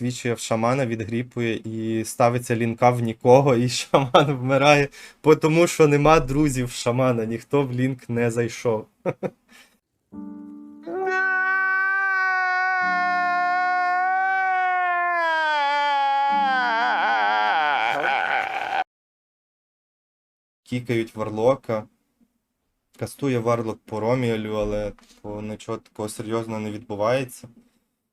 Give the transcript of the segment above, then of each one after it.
Твічує в шамана, відгріпує і ставиться лінка в нікого, і шаман вмирає, тому що нема друзів шамана, ніхто в лінк не зайшов. Кікають варлока. Кастує варлок по Роміолю, але нічого такого серйозного не відбувається.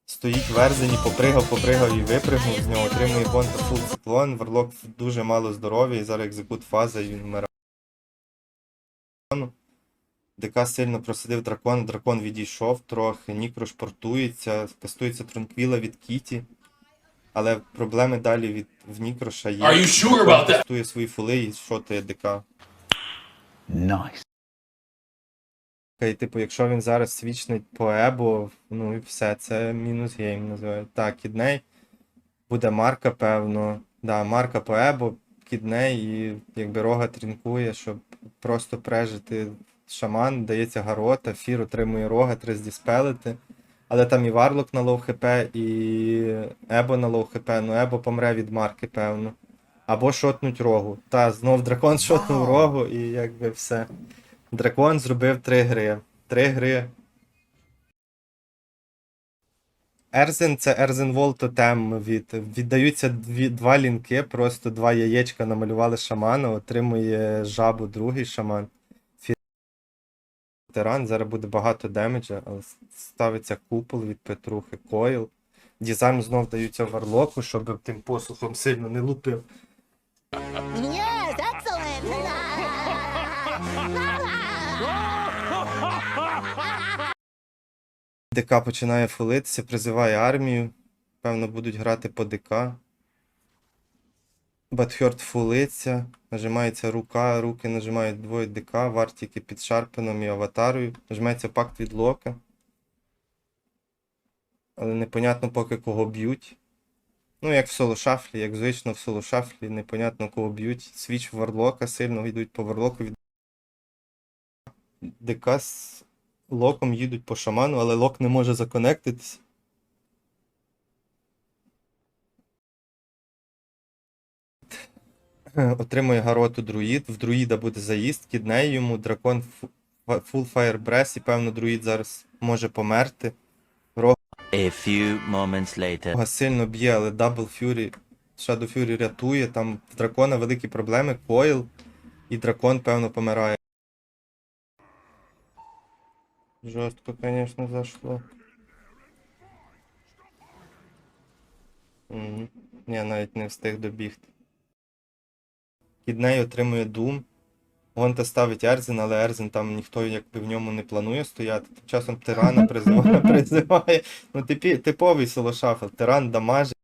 Стоїть верзені, попригав, попригав і випригнув з нього, отримує бонта фул циклон. Варлок дуже мало здоров'я і зараз екзекут фаза і він вмирає. ДК сильно просидив дракон, дракон відійшов трохи, Нікрош портується, кастується Тронквіла від Кіті. Але проблеми далі від в Нікроша є. Are you sure about that? Кастує свої фули і шотає ДК. Nice. І, типу, якщо він зараз свічнить по Ебо, ну і все, це мінус гейм називають. Так, кідней. Буде марка, певно. Да, марка по Ебо, кідней, і якби рога трінкує, щоб просто прежити шаман, дається гарота, фір отримує рога, треба здіспелити. Але там і Варлок на лоу хп, і Ебо на лоу хп, ну Ебо помре від марки, певно. Або шотнуть рогу. Та, знов дракон шотнув рогу, і якби все. Дракон зробив три гри. Три гри. Ерзен це Ерзен Вол тотем від. Віддаються дві, два лінки, просто два яєчка намалювали шамана, отримує жабу другий шаман. Тиран, зараз буде багато демеджа, але ставиться купол від Петрухи, Койл. Дізайм знов даються варлоку, щоб тим посухом сильно не лупив. ДК починає фулитися, призиває армію. Певно, будуть грати по ДК. Батхьорд фулиться, нажимається рука, руки нажимають двоє ДК, вартіки під Шарпеном і аватарою. Нажметься пакт від Лока. Але непонятно поки кого б'ють. Ну, як в соло шафлі, як звично в соло шафлі, непонятно кого б'ють. Свіч в Варлока сильно йдуть по Варлоку ДК з локом їдуть по шаману, але лок не може законектитись. Отримує гароту друїд. В друїда буде заїзд, кідней йому, дракон Full Fire Breath, і певно друїд зараз може померти. A few moments later. Рога сильно б'є, але Double Fury, Shadow Fury рятує. Там в дракона великі проблеми, Койл, і дракон, певно, помирає. Жорстко, звісно, зашло. Угу. Я навіть не встиг добігти. Кідней отримує Doom. Гонта ставить Ерзен, але Ерзен там ніхто якби в ньому не планує стояти. Тим часом тирана призиває, призиває. Ну, типі, типовий солошафл. Тиран дамажить.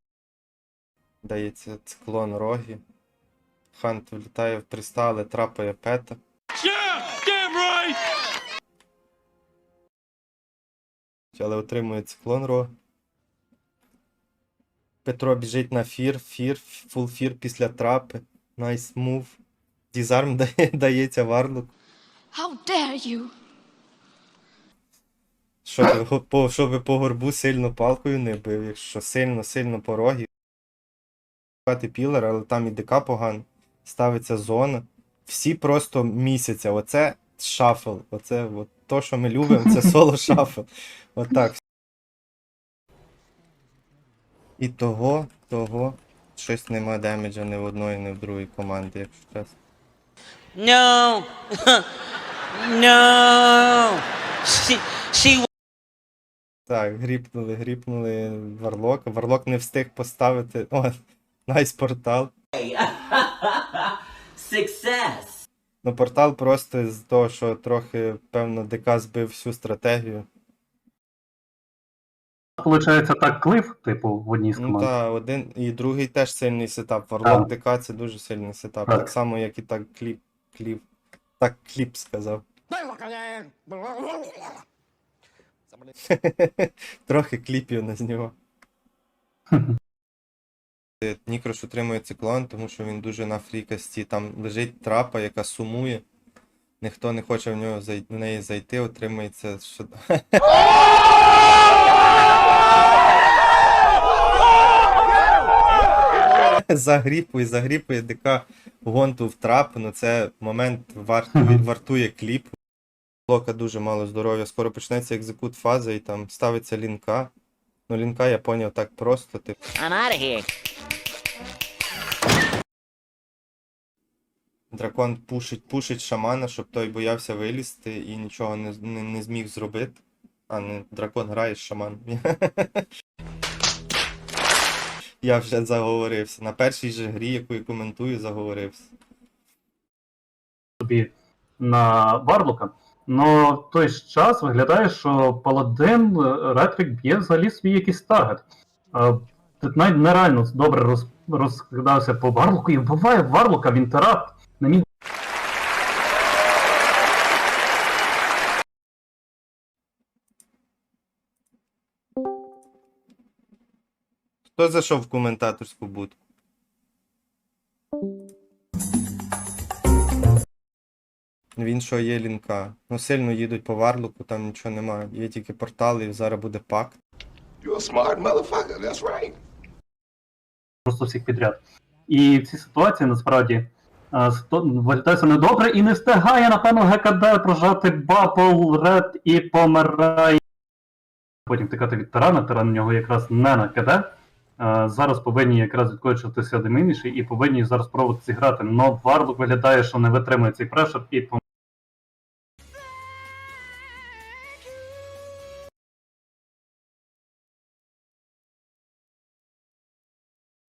Дається циклон рогі. Хант влітає в 300, але трапає пета. Але отримує циклон рог. Петро біжить на фір, фір, фул фір після трапи. Найс мув. Дізарм дає, дається варлок. How dare you? Щоб, по, щоб по горбу сильно палкою не бив, якщо сильно, сильно по рогі. Шукати пілер, але там і ДК погано. Ставиться зона. Всі просто місяця. Оце шафл. Оце от, то, що ми любимо, це соло шафл. Отак. І того, того. Щось нема демеджа ні в одної, ні в другої команди, якщо чесно. No! no! She, she Так, гріпнули, гріпнули Варлока. Варлок не встиг поставити. О, найс портал. Success! Ну, портал просто з того, що трохи, певно, ДК збив всю стратегію. Получається так клиф, типу, в одній з Ну команд. та один і другий теж сильний сетап. Варлок ДК це дуже сильний сетап. Так. Так само, як і так кліп. кліп. Так кліп сказав. Трохи кліпів на з нього. Нікрош отримує циклон, тому що він дуже на фрікасті. Там лежить трапа, яка сумує. Ніхто не хоче в нього зай... в неї зайти, отримується. Що... загріпує, загріпує ДК гонту в трап. Ну це момент вартує, вартує кліп. Лока дуже мало здоров'я. Скоро почнеться екзекут фаза і там ставиться лінка. Ну, лінка я поняв так просто. Типу. I'm out of here. Дракон пушить, пушить шамана, щоб той боявся вилізти і нічого не, не, не зміг зробити. А, не, дракон грає з шаманом. Я вже заговорився. На першій же грі, яку я коментую, заговорився. собі на Варлока. Но в той ж час виглядає, що Паладин е, Ретрик б'є взагалі свій якийсь таргет. Е, Тут навіть нереально добре роз, по Варлоку і вбиває Варлока в інтерапт. Хто зайшов в коментаторську будку? Він що є лінка. Ну сильно їдуть по варлоку, там нічого немає. Є тільки портали, і зараз буде пакт. You a smart motherfucker, that's right. просто всіх підряд. І в цій ситуації насправді це недобре і не встигає, напевно, ГКД прожати Бапл, Ред і помирає. Потім втикати від Тарана, Таран у нього якраз не на КД. Е, Зараз повинні якраз відкочуватися демініші і повинні зараз пробувати зіграти. Но Варлок виглядає, що не витримує цей прешер і